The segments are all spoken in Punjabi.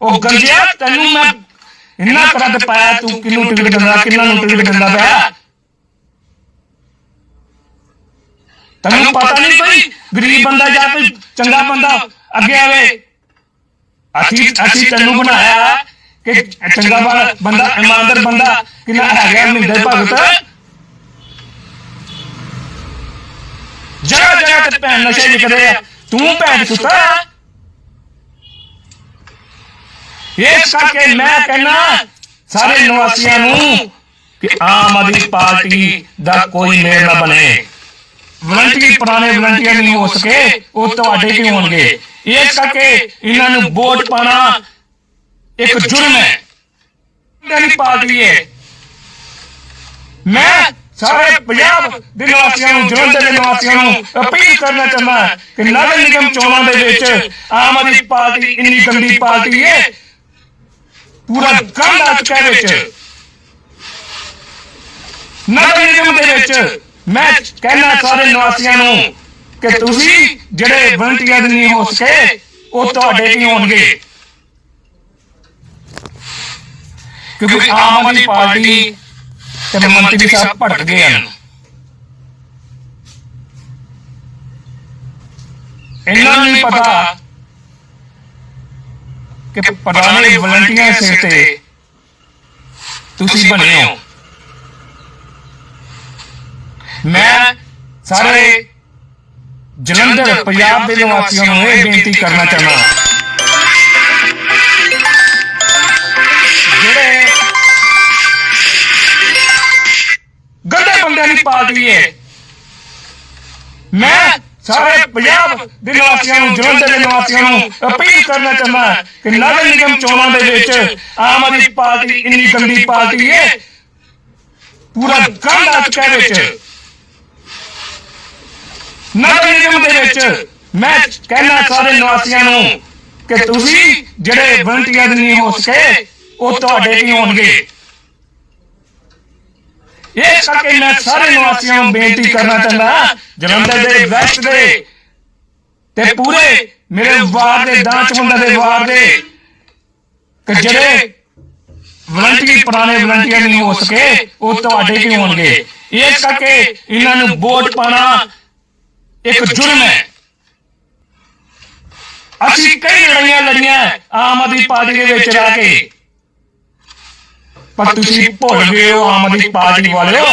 ਉਹ ਗੰਜਿਆ ਤੈਨੂੰ ਮੈਂ ਇੰਨਾ ਕਰਦ ਪਾਇਆ ਤੂੰ ਕਿਹਨੂੰ ਟਿਕਟ ਦਿੰਦਾ ਕਿੰਨਾ ਨੂੰ ਟਿਕਟ ਦਿੰਦਾ ਪਿਆ? ਤੈਨੂੰ ਪਤਾ ਨਹੀਂ ਕੋਈ ਗਰੀਬ ਬੰਦਾ ਜਾਂ ਕੋਈ ਚੰਗਾ ਬੰਦਾ ਅੱਗੇ ਆਵੇ। ਅਸੀਂ ਅਸੀਂ ਤੈਨੂੰ ਬਣਾਇਆ ਕਿ ਚੰਗਾ ਬੰਦਾ ਇਮਾਨਦਾਰ ਬੰਦਾ ਕਿੰਨਾ ਹੈਗਾ ਮਿੰਦੇ ਭਗਤ। ਜਗ੍ਹਾ ਜਗ੍ਹਾ ਤੇ ਭੈਣ ਨਸ਼ੇ ਵਿਕਦੇ ਆ। ਤੂੰ ਭੈਣ ਸੁੱਤਾ। ਇਸ ਕਰਕੇ ਮੈਂ ਕਹਿਣਾ ਸਾਰੇ ਨਿਵਾਸੀਆਂ ਨੂੰ ਕਿ ਆਮ ਆਦਮੀ ਪਾਰਟੀ ਦਾ ਕੋਈ ਮੇਲ ਨਾ ਬਣੇ। ਵਲੰਟੀਅਰ ਪੁਰਾਣੇ ਵਲੰਟੀਅਰ ਨਹੀਂ ਹੋ ਸਕੇ ਉਹ ਤੁਹਾਡੇ ਕੀ ਹੋਣਗੇ। ਇਸ ਕਰਕੇ ਇਹਨਾਂ ਨੂੰ ਵੋਟ ਪਾਣਾ ਇੱਕ ਜੁਰਮ ਹੈ। ਮੇਰੀ ਪਾਰਟੀ ਹੈ। ਮੈਂ ਸਾਰੇ ਪੰਜਾਬ ਦੇ ਨਿਵਾਸੀਆਂ ਨੂੰ ਜਲੰਧਰ ਦੇ ਨਿਵਾਸੀਆਂ ਨੂੰ ਅਪੀਲ ਕਰਨਾ ਚਾਹੁੰਦਾ ਕਿ ਨਗਰ ਨਿਗਮ ਚੋਣਾਂ ਦੇ ਵਿੱਚ ਆਮ ਆਦਮੀ ਪਾਰਟੀ ਇੰਨੀ ਗੰਦੀ ਪਾਰਟੀ ਹੈ ਪੂਰਾ ਚੁੱਕਾ ਹੈ ਵਿੱਚ। ਨਗਰ ਨਿਗਮ ਦੇ ਵਿੱਚ। ਮੈਂ ਕਹਿਣਾ ਸਾਰੇ ਨਿਵਾਸੀਆਂ ਨੂੰ ਕਿ ਤੁਸੀਂ ਜਿਹੜੇ ਵਲੰਟੀਅਰ ਨਹੀਂ ਹੋ ਸਕੇ ਉਹ ਤੁਹਾਡੇ ਕੀ ਹੋਣਗੇ? ਕਿਉਂਕਿ ਆਮ ਆਦਮੀ ਪਾਰਟੀ ਤੇ ਮੰਤਰੀ ਸਾਹਿਬ ਭਟਕ ਗਏ ਹਨ। ਇਹਨਾਂ ਨੂੰ ਨਹੀਂ ਪਤਾ ਕਿ ਪੁਰਾਣੇ ਵਲੰਟੀਅਰ ਸਿਰ ਤੇ ਤੁਸੀਂ ਬਣੇ ਹੋ। ਮੈਂ ਸਾਰੇ ਜਲੰਧਰ ਪੰਜਾਬ ਦੇ ਨਿਵਾਸੀਆਂ ਨੂੰ ਇਹ ਬੇਨਤੀ ਕਰਨਾ ਚਾਹੁੰਦਾ ਜਿਹੜੇ ਗੰਦੇ ਬੰਦਿਆਂ ਦੀ ਪਾਰਟੀ ਹੈ। ਮੈਂ ਸਾਰੇ ਪੰਜਾਬ ਦੇ ਨਿਵਾਸੀਆਂ ਨੂੰ ਜਲੰਧਰ ਦੇ ਨਿਵਾਸੀਆਂ ਨੂੰ ਅਪੀਲ ਕਰਨਾ ਚਾਹੁੰਦਾ ਕਿ ਨਗਰ ਨਿਗਮ ਚੋਣਾਂ ਦੇ ਵਿੱਚ ਆਮ ਆਦਮੀ ਪਾਰਟੀ ਇੰਨੀ ਗੰਦੀ ਪਾਰਟੀ ਹੈ। ਪੂਰਾ ਗੰਦ ਆ ਚੁੱਕਾ ਹੈ ਵਿੱਚ। ਨਗਰ ਨਿਗਮ ਦੇ ਵਿੱਚ ਮੈਂ ਕਹਿਣਾ ਸਾਰੇ ਨਿਵਾਸੀਆਂ ਨੂੰ ਕਿ ਤੁਸੀਂ ਜਿਹੜੇ ਵਲੰਟੀਅਰ ਨਹੀਂ ਹੋ ਸਕੇ ਉਹ ਤੁਹਾਡੇ ਕੀ ਹੋਣਗੇ? ਇਸ ਕਰਕੇ ਮੈਂ ਸਾਰੇ ਨਿਵਾਸੀਆਂ ਨੂੰ ਬੇਨਤੀ ਕਰਨਾ ਚਾਹੁੰਦਾ ਜਲੰਧਰ ਦੇ ਵੈਸਟ ਦੇ ਤੇ ਪੂਰੇ ਮੇਰੇ ਵਾਰਡ ਦੇ ਦਾਂਚਮੰਦਾ ਦੇ ਵਾਰਡ ਦੇ ਕਿ ਜਿਹੜੇ ਵਲੰਟੀਅਰ ਪੁਰਾਣੇ ਵਲੰਟੀਅਰ ਨਹੀਂ ਹੋ ਸਕੇ ਉਹ ਤੁਹਾਡੇ ਕੀ ਹੋਣਗੇ? ਇਸ ਕਰਕੇ ਇਹਨਾਂ ਨੂੰ ਵੋਟ ਪਾਣਾ ਇੱਕ ਜੁਰਮ ਹੈ। ਅਸੀਂ ਕਈ ਲੜਾਈਆਂ ਲੜੀਆਂ ਆਮ ਆਦਮੀ ਪਾਰਟੀ ਦੇ ਵਿੱਚ ਰਹਿ ਕੇ ਪਰ ਤੁਸੀਂ ਭੁੱਲ ਗਏ ਹੋ ਆਮ ਆਦਮੀ ਪਾਰਟੀ ਵਾਲਿਓ।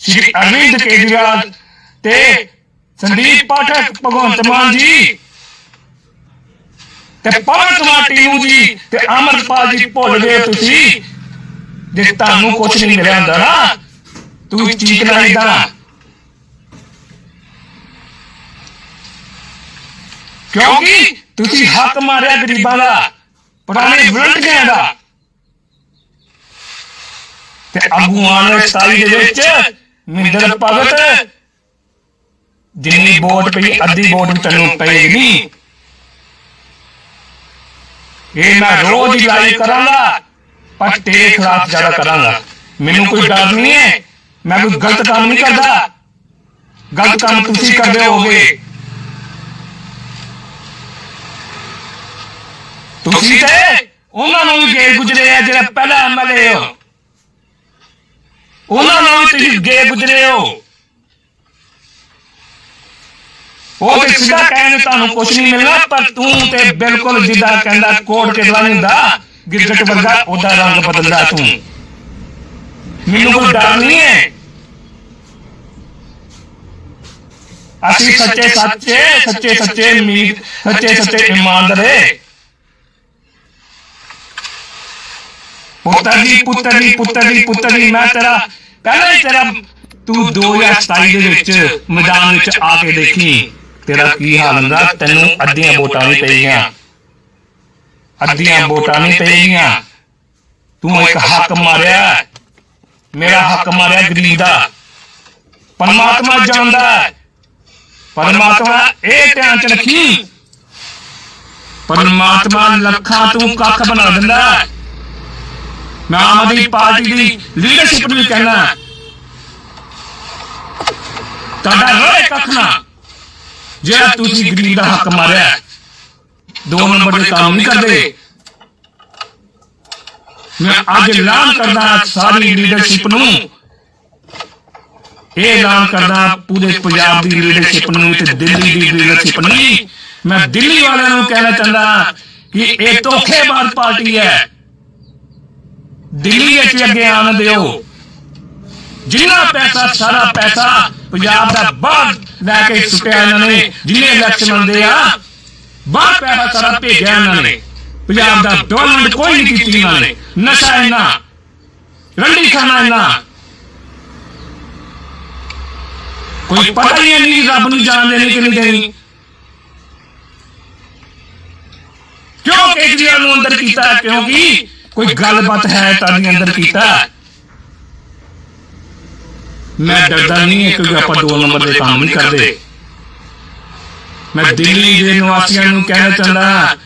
ਸ਼੍ਰੀ ਅਰਵਿੰਦ ਕੇਜਰੀਵਾਲ ਤੇ ਸੰਦੀਪ ਪਾਠਕ ਭਗਵੰਤ ਮਾਨ ਜੀ। ਤੇ ਪਵਨ ਕੁਮਾਰ ਟੀਨੂ ਜੀ ਤੇ ਅਮਰਪਾਲ ਜੀ ਭੁੱਲ ਗਏ ਤੁਸੀਂ। ਜੇ ਤੁਹਾਨੂੰ ਕੁਝ ਨਹੀਂ ਮਿਲਿਆ ਹੁੰਦਾ ਨਾ ਤੂੰ ਚੀਕਣਾ ਇਦਾਂ ਕਿਉਂਕਿ ਤੁਸੀਂ ਹੱਕ ਮਾਰਿਆ ਗਰੀਬਾਂ ਦਾ ਪੁਰਾਣੇ ਵਲੰਟੀਅਰਾਂ ਦਾ। ਤੇ ਆਗੂਆਂ ਨੇ 27 ਦੇ ਵਿੱਚ ਮਿੰਦਰ ਭਗਤ। ਜਿੰਨੀ ਵੋਟ ਪਈ ਅੱਧੀ ਵੋਟ ਤੈਨੂੰ ਪਏਗੀ। ਨਹੀਂ ਇਹ ਮੈਂ ਰੋਜ਼ ਹੀ ਲਾਈਵ ਕਰਾਂਗਾ ਪਰ ਤੇਰੇ ਖਿਲਾਫ ਜ਼ਿਆਦਾ ਕਰਾਂਗਾ। ਮੈਨੂੰ ਕੋਈ ਡਰ ਨਹੀਂ ਹੈ। ਮੈਂ ਕੋਈ ਗਲਤ ਕੰਮ ਨਹੀਂ ਕਰਦਾ। ਗਲਤ ਕੰਮ ਤੁਸੀਂ ਕਰਦੇ ਹੋਗੇ ਤੁਸੀਂ ਤੇ ਉਹਨਾਂ ਨੂੰ ਵੀ ਗਏ ਗੁਜਰੇ ਆ ਜਿਹੜੇ ਪਹਿਲਾ ਐਮਐਲਏ ਹੋ। ਉਹਨਾਂ ਨੂੰ ਵੀ ਤੁਸੀਂ ਗਏ ਗੁਜਰੇ ਹੋ। ਉਹ ਤੇ ਸਿੱਧਾ ਕਹਿੰਦੇ ਤੁਹਾਨੂੰ ਕੁਝ ਨਹੀਂ ਮਿਲਣਾ ਪਰ ਤੂੰ ਤੇ ਬਿਲਕੁਲ ਜਿੱਦਾਂ ਕਹਿੰਦਾ ਕੋਟ ਕਿਦਲਾ ਨਹੀਂ ਹੁੰਦਾ ਗਿਰਗਟ ਵਰਗਾ ਉਹਦਾ ਰੰਗ ਬਦਲਦਾ ਤੂੰ। ਮੈਨੂੰ ਕੋਈ ਡਰ ਨਹੀਂ ਹੈ। ਅਸੀਂ ਸੱਚੇ ਸੱਚੇ ਸੱਚੇ ਸੱਚੇ ਮੀਤ ਸੱਚੇ ਸੱਚੇ ਇਮਾਨਦਾਰ ਹੈ। ਪੁੱਤਰ ਦੀ ਪੁੱਤਰ ਦੀ ਪੁੱਤਰ ਦੀ ਪੁੱਤਰ ਦੀ ਮੈਂ ਤੇਰਾ ਪਹਿਲਾਂ ਤੇਰਾ ਤੂੰ 2027 ਦੇ ਵਿੱਚ ਮੈਦਾਨ ਵਿੱਚ ਆ ਕੇ ਦੇਖੀ। ਤੇਰਾ ਕੀ ਹਾਲ ਹੁੰਦਾ? ਤੈਨੂੰ ਅੱਧੀਆਂ ਵੋਟਾਂ ਨਹੀਂ ਪਈਆਂ। ਅੱਧੀਆਂ ਵੋਟਾਂ ਨਹੀਂ ਪਈਆਂ। ਤੂੰ ਇੱਕ ਹੱਕ ਮਾਰਿਆ। ਮੇਰਾ ਹੱਕ ਮਾਰਿਆ ਗਰੀਬ ਦਾ। ਪਰਮਾਤਮਾ ਜਾਣਦਾ। ਪਰਮਾਤਮਾ ਇਹ ਧਿਆਨ ਚ ਰੱਖੀ। ਪਰਮਾਤਮਾ ਲੱਖਾਂ ਤੂੰ ਕੱਖ ਬਣਾ ਦਿੰਦਾ। ਮੈਂ ਆਮ ਆਦਮੀ ਪਾਰਟੀ ਦੀ ਲੀਡਰਸ਼ਿਪ ਨੂੰ ਕਹਿਣਾ ਤੁਹਾਡਾ ਰੋਏ ਕੱਖ ਨਾ। ਜਿਹੜਾ ਤੁਸੀਂ ਗਰੀਬ ਦਾ ਹੱਕ ਮਾਰਿਆ। ਦੋ ਨੰਬਰ ਦੇ ਕੰਮ ਨਹੀਂ ਕਰਦੇ। ਮੈਂ ਅੱਜ ਐਲਾਨ ਕਰਦਾ ਸਾਰੀ ਲੀਡਰਸ਼ਿਪ ਨੂੰ। ਇਹ ਐਲਾਨ ਕਰਦਾ ਪੂਰੇ ਪੰਜਾਬ ਦੀ ਲੀਡਰਸ਼ਿਪ ਨੂੰ ਤੇ ਦਿੱਲੀ ਦੀ ਲੀਡਰਸ਼ਿਪ ਨੂੰ। ਮੈਂ ਦਿੱਲੀ ਵਾਲਿਆਂ ਨੂੰ ਕਹਿਣਾ ਚਾਹੁੰਦਾ ਕਿ ਇਹ ਧੋਖੇਬਾਜ਼ ਪਾਰਟੀ ਹੈ। ਦਿੱਲੀ ਵਿੱਚ ਅੱਗੇ ਆਣ ਦਿਓ। ਜਿੰਨਾ ਪੈਸਾ ਸਾਰਾ ਪੈਸਾ ਪੰਜਾਬ ਦਾ ਬਾਹਰ ਲੈ ਕੇ ਸੁੱਟਿਆ ਇਹਨਾਂ ਨੇ ਜਿੰਨੇ ਇਲੈਕਸ਼ਨ ਹੁੰਦੇ ਆ ਬਾਹਰ ਪੈਸਾ ਸਾਰਾ ਭੇਜਿਆ ਇਹਨਾਂ ਨੇ। ਪੰਜਾਬ ਦਾ ਡਿਵੈਲਪਮੈਂਟ ਕੋਈ ਨਹੀਂ ਕੀਤੀ ਇਹਨਾਂ ਨੇ। ਨਸ਼ਾ ਇਹਨਾਂ ਰੰਡੀ ਖਾਣਾ ਇਹਨਾਂ ਕੋਈ ਪਤਾ ਹੀ ਨਹੀਂ ਰੱਬ ਨੂੰ ਜਾਣ ਦੇਣੀ ਕਿ ਨਹੀਂ ਦੇਣੀ। ਕਿਉਂ ਕੇਜਰੀਵਾਲ ਨੂੰ ਅੰਦਰ ਕੀਤਾ ਕਿਉਂਕਿ ਕੋਈ ਗੱਲਬਾਤ ਹੈ ਤਾਂ ਨਹੀਂ ਅੰਦਰ ਕੀਤਾ? ਮੈਂ ਡਰਦਾ ਨਹੀਂ ਹੈ ਕਿਉਂਕਿ ਆਪਾਂ ਦੋ ਨੰਬਰ ਦੇ ਕੰਮ ਨਹੀਂ ਕਰਦੇ। ਮੈਂ ਦਿੱਲੀ ਦੇ ਨਿਵਾਸੀਆਂ ਨੂੰ ਕਹਿਣਾ ਚਾਹੁੰਦਾ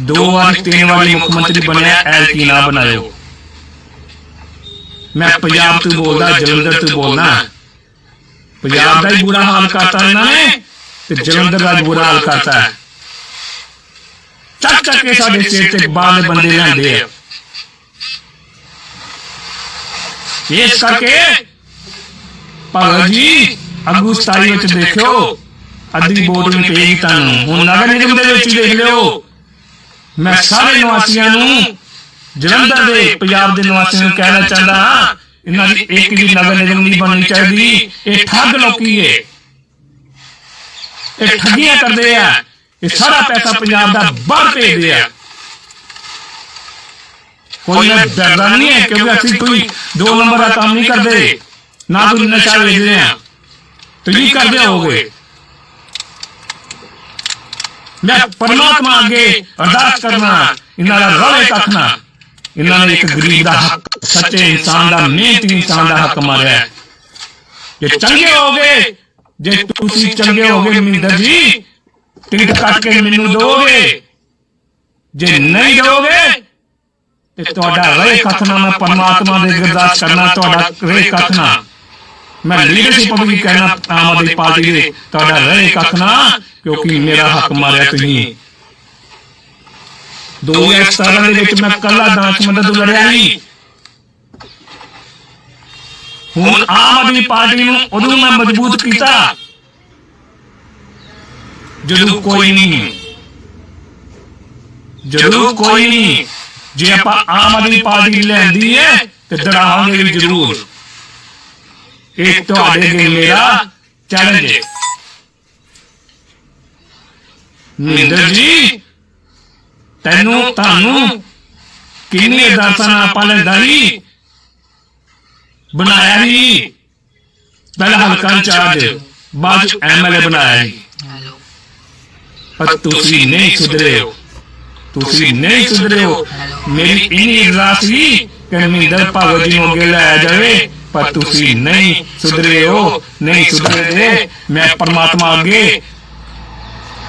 ਦੋ ਵਾਰ ਤਿੰਨ ਵਾਰੀ ਮੁੱਖ ਮੰਤਰੀ ਬਣਿਆ ਐਲਕੀ ਨਾ ਬਣਾਇਓ। ਮੈਂ ਪੰਜਾਬ ਤੋਂ ਬੋਲਦਾ ਜਲੰਧਰ ਤੋਂ ਬੋਲਦਾ। ਪੰਜਾਬ ਦਾ ਹੀ ਬੁਰਾ ਹਾਲ ਕਰਤਾ ਇਹਨਾਂ ਨੇ ਤੇ ਜਲੰਧਰ ਦਾ ਬੁਰਾ ਹਾਲ ਕਰਤਾ ਹੈ। ਚੱਕ ਚੱਕ ਕੇ ਸਾਡੇ ਸਿਰ ਤੇ ਦੇ ਬੰਦੇ ਲੈਂਦੇ ਆ। ਇਸ ਕਰਕੇ ਭਗਤ ਜੀ ਅਗੂ 27 ਵਿੱਚ ਦੇਖਿਓ ਅੱਧੀ ਵੋਟ ਨਹੀਂ ਪਏਗੀ ਤੁਹਾਨੂੰ। ਹੁਣ ਨਗਰ ਨਿਗਮ ਦੇ ਵਿੱਚ ਦੇਖ ਲਿਓ ਮੈਂ ਸਾਰੇ ਨਿਵਾਸੀਆਂ ਨੂੰ ਜਲੰਧਰ ਦੇ ਪੰਜਾਬ ਦੇ ਨਿਵਾਸੀਆਂ ਨੂੰ ਕਹਿਣਾ ਚਾਹੁੰਦਾ ਹਾਂ ਇਹਨਾਂ ਦੀ ਇੱਕ ਵੀ ਨਗਰ ਨਿਗਮ ਨਹੀਂ ਬਣਨੀ ਚਾਹੀਦੀ। ਇਹ ਠੱਗ ਲੋਕੀ ਏ ਇਹ ਠੱਗੀਆਂ ਕਰਦੇ ਆ। ਇਹ ਸਾਰਾ ਪੈਸਾ ਪੰਜਾਬ ਦਾ ਬਾਹਰ ਭੇਜਦੇ ਆ ਕੋਈ ਨਾ ਡਰਦਾ ਨਹੀਂ ਹੈ ਕਿਉਂਕਿ ਅਸੀਂ ਕੋਈ ਦੋ ਨੰਬਰ ਦਾ ਕੰਮ ਨਹੀਂ ਕਰਦੇ। ਨਾ ਕੋਈ ਨਸ਼ਾ ਵੇਚਦੇ ਆ। ਤੁਸੀਂ ਕਰਦੇ ਹੋਗੇ ਮੈਂ ਪਰਮਾਤਮਾ ਅੱਗੇ ਅਰਦਾਸ ਕਰਨਾ ਇਹਨਾਂ ਦਾ ਕੱਖ ਨਾ ਇਹਨਾਂ ਨੇ ਇੱਕ ਗਰੀਬ ਦਾ ਹੱਕ ਸੱਚੇ ਇਨਸਾਨ ਦਾ ਮਿਹਨਤੀ ਇਨਸਾਨ ਦਾ ਹੱਕ ਮਾਰਿਆ। ਜੇ ਚੰਗੇ ਹੋਗੇ ਜੇ ਤੁਸੀਂ ਚੰਗੇ ਹੋਗੇ ਮਹਿੰਦਰ ਜੀ ਟਿਕਟ ਕੱਟ ਕੇ ਮੈਨੂੰ ਦੋਗੇ। ਜੇ ਨਹੀਂ ਦੋਗੇ ਤੇ ਤੁਹਾਡਾ ਰਹੇ ਕੱਖ ਨਾ ਮੈਂ ਪਰਮਾਤਮਾ ਦੇ ਅੱਗੇ ਅਰਦਾਸ ਕਰਨਾ ਤੁਹਾਡਾ ਰਹੇ ਕੱਖ ਨਾ ਮੈਂ ਲੀਡਰਸ਼ਿਪ ਵੀ ਕਹਿਣਾ ਆਮ ਆਦਮੀ ਪਾਰਟੀ ਦੇ ਤੁਹਾਡਾ ਰਹੇ ਕੱਖ ਨਾ ਕਿਉਂਕਿ ਮੇਰਾ ਹੱਕ ਮਾਰਿਆ ਤੁਸੀਂ। 2017 ਦੇ ਵਿੱਚ ਮੈਂ ਕੱਲਾ ਦਾਸ ਮਦਦ ਲੜਿਆ ਨਹੀਂ। ਹੁਣ ਆਮ ਆਦਮੀ ਪਾਰਟੀ ਨੂੰ ਉਦੋਂ ਮੈਂ ਮਜ਼ਬੂਤ ਕੀਤਾ। ਜਦੋਂ ਕੋਈ ਨਹੀਂ। ਜਦੋਂ ਕੋਈ ਨਹੀਂ। ਜੇ ਆਪਾਂ ਆਮ ਆਦਮੀ ਪਾਰਟੀ ਲੈਂਦੀ ਹੈ ਤੇ ਦੜਾਵਾਂਗੇ ਵੀ ਜ਼ਰੂਰ। ਇਹ ਤੁਹਾਡੇ ਅੱਗੇ ਮੇਰਾ ਚੈਲੰਜ ਹੈ। ਮਹਿੰਦਰ ਜੀ ਤੈਨੂੰ ਤੁਹਾਨੂੰ ਕਿੰਨੇ ਲੈਂਦਾ ਸੀ ਬਣਾਇਆ ਸੀ ਪਹਿਲਾਂ ਹਲਕਾ ਇੰਚਾਰਜ ਬਾਅਦ ਐਮਐਲਏ ਬਣਾਇਆ ਸੀ ਪਰ ਤੁਸੀਂ ਨਹੀਂ ਸੁਧਰੇ ਹੋ। ਤੁਸੀਂ ਨਹੀਂ ਸੁਧਰੇ ਹੋ। ਮੇਰੀ ਇੰਨੀ ਅਰਦਾਸ ਸੀ ਕਿ ਮਹਿੰਦਰ ਭਗਤ ਜੀ ਨੂੰ ਅੱਗੇ ਲਾਇਆ ਜਾਵੇ ਪਰ ਤੁਸੀਂ ਨਹੀਂ ਸੁਧਰੇ ਹੋ। ਨਹੀਂ ਸੁਧਰੇ ਮੈਂ ਪਰਮਾਤਮਾ ਅੱਗੇ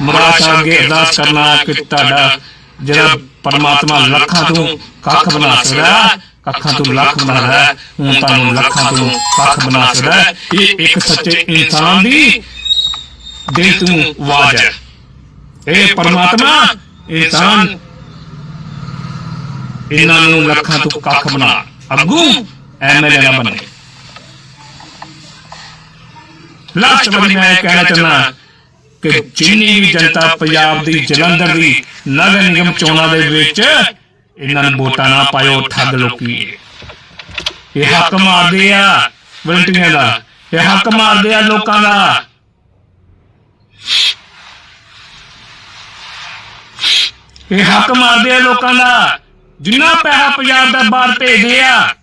ਮਹਾਰਾਜ ਅੱਗੇ ਅਰਦਾਸ ਕਰਨਾ ਕਿ ਤੁਹਾਡਾ ਜਿਹੜਾ ਪਰਮਾਤਮਾ ਲੱਖਾਂ ਤੋਂ ਕੱਖ ਬਣਾ ਸਕਦਾ ਕੱਖਾਂ ਤੋਂ ਲੱਖ ਬਣਾਦਾ ਹੁਣ ਤੁਹਾਨੂੰ ਲੱਖਾਂ ਤੋਂ ਕੱਖ ਬਣਾ ਸਕਦਾ। ਇਹ ਇੱਕ ਸੱਚੇ ਇਨਸਾਨ ਦੀ ਦਿਲ ਤੋਂ ਆਵਾਜ਼ ਹੈ। ਇਹ ਪਰਮਾਤਮਾ ਇਨਸਾਨ। ਇਹਨਾਂ ਨੂੰ ਲੱਖਾਂ ਤੋਂ ਕੱਖ ਬਣਾ। ਅੱਗੂ ਐਮਐਲਏ ਨਾ ਬਣੇ। ਲਾਸਟ ਵਾਰੀ ਮੈਂ ਕਹਿਣਾ ਚਾਹੁੰਦਾ ਕਿ ਜਿੰਨੀ ਵੀ ਜਨਤਾ ਪੰਜਾਬ ਦੀ ਜਲੰਧਰ ਦੀ ਨਗਰ ਨਿਗਮ ਚੋਣਾਂ ਦੇ ਵਿੱਚ ਇਹਨਾਂ ਨੂੰ ਵੋਟਾਂ ਨਾ ਪਾਇਓ ਠੱਗ ਲੋਕੀ। ਇਹ ਹੱਕ ਮਾਰਦੇ ਆ ਵਲੰਟੀਅਰਾਂ ਦਾ। ਇਹ ਹੱਕ ਮਾਰਦੇ ਆ ਲੋਕਾਂ ਦਾ। ਇਹ ਹੱਕ ਮਾਰਦੇ ਆ ਲੋਕਾਂ ਦਾ। ਜਿੰਨਾ ਪੈਸਾ ਪੰਜਾਬ ਦਾ ਬਾਹਰ ਭੇਜਦੇ ਆ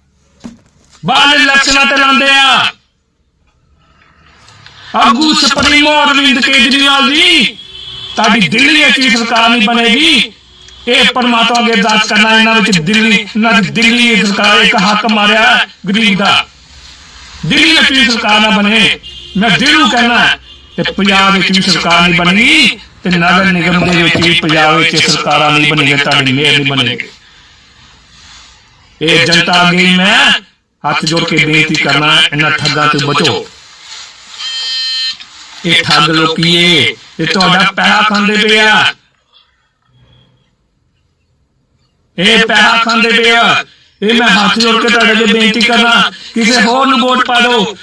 ਬਾਹਰ ਇਲੈਕਸ਼ਨਾਂ ਤੇ ਲਾਉਂਦੇ ਆ। ਆਗੂ ਸੁਪਰੀਮੋ ਅਰਵਿੰਦ ਕੇਜਰੀਵਾਲ ਜੀ ਤੁਹਾਡੀ ਦਿੱਲੀ ਵਿੱਚ ਵੀ ਸਰਕਾਰ ਨਹੀਂ ਬਣੇਗੀ। ਇਹ ਪਰਮਾਤਮਾ ਅੱਗੇ ਅਰਦਾਸ ਕਰਨਾ ਇਹਨਾਂ ਵਿੱਚ ਦਿੱਲੀ ਇਹਨਾਂ ਦੀ ਦਿੱਲੀ ਸਰਕਾਰ ਇੱਕ ਹੱਕ ਮਾਰਿਆ ਗਰੀਬ ਦਾ। ਦਿੱਲੀ ਵਿੱਚ ਵੀ ਸਰਕਾਰ ਨਾ ਬਣੇ। ਮੈਂ ਦਿਲੋਂ ਕਹਿਣਾ ਤੇ ਪੰਜਾਬ ਵਿੱਚ ਵੀ ਸਰਕਾਰ ਨਹੀਂ ਬਣਨੀ ਤੇ ਨਗਰ ਨਿਗਮ ਦੇ ਵਿੱਚ ਵੀ ਪੰਜਾਬ ਵਿੱਚ ਸਰਕਾਰਾਂ ਨਹੀਂ ਬਣੇਗੀ ਤੁਹਾਡੀ ਮਿਹਰ ਨਹੀਂ ਬਣੇਗੀ। ਇਹ ਜਨਤਾ ਅੱਗੇ ਮੈਂ ਹੱਥ ਜੋੜ ਕੇ ਬੇਨਤੀ ਕਰਨਾ ਇਹਨਾਂ ਠੱਗਾਂ ਤੋਂ ਬਚੋ। ਇਹ ਠੱਗ ਲੋਕੀ ਏ ਇਹ ਤੁਹਾਡਾ ਪੈਸਾ ਖਾਂਦੇ ਪਏ ਆ। ਇਹ ਪੈਸਾ ਖਾਂਦੇ ਪਏ ਆ। ਇਹ ਮੈਂ ਹੱਥ ਜੋੜ ਕੇ ਤੁਹਾਡੇ ਅੱਗੇ ਬੇਨਤੀ ਕਰਨਾ ਕਿਸੇ ਹੋਰ ਨੂੰ ਵੋਟ ਪਾ ਦਿਓ।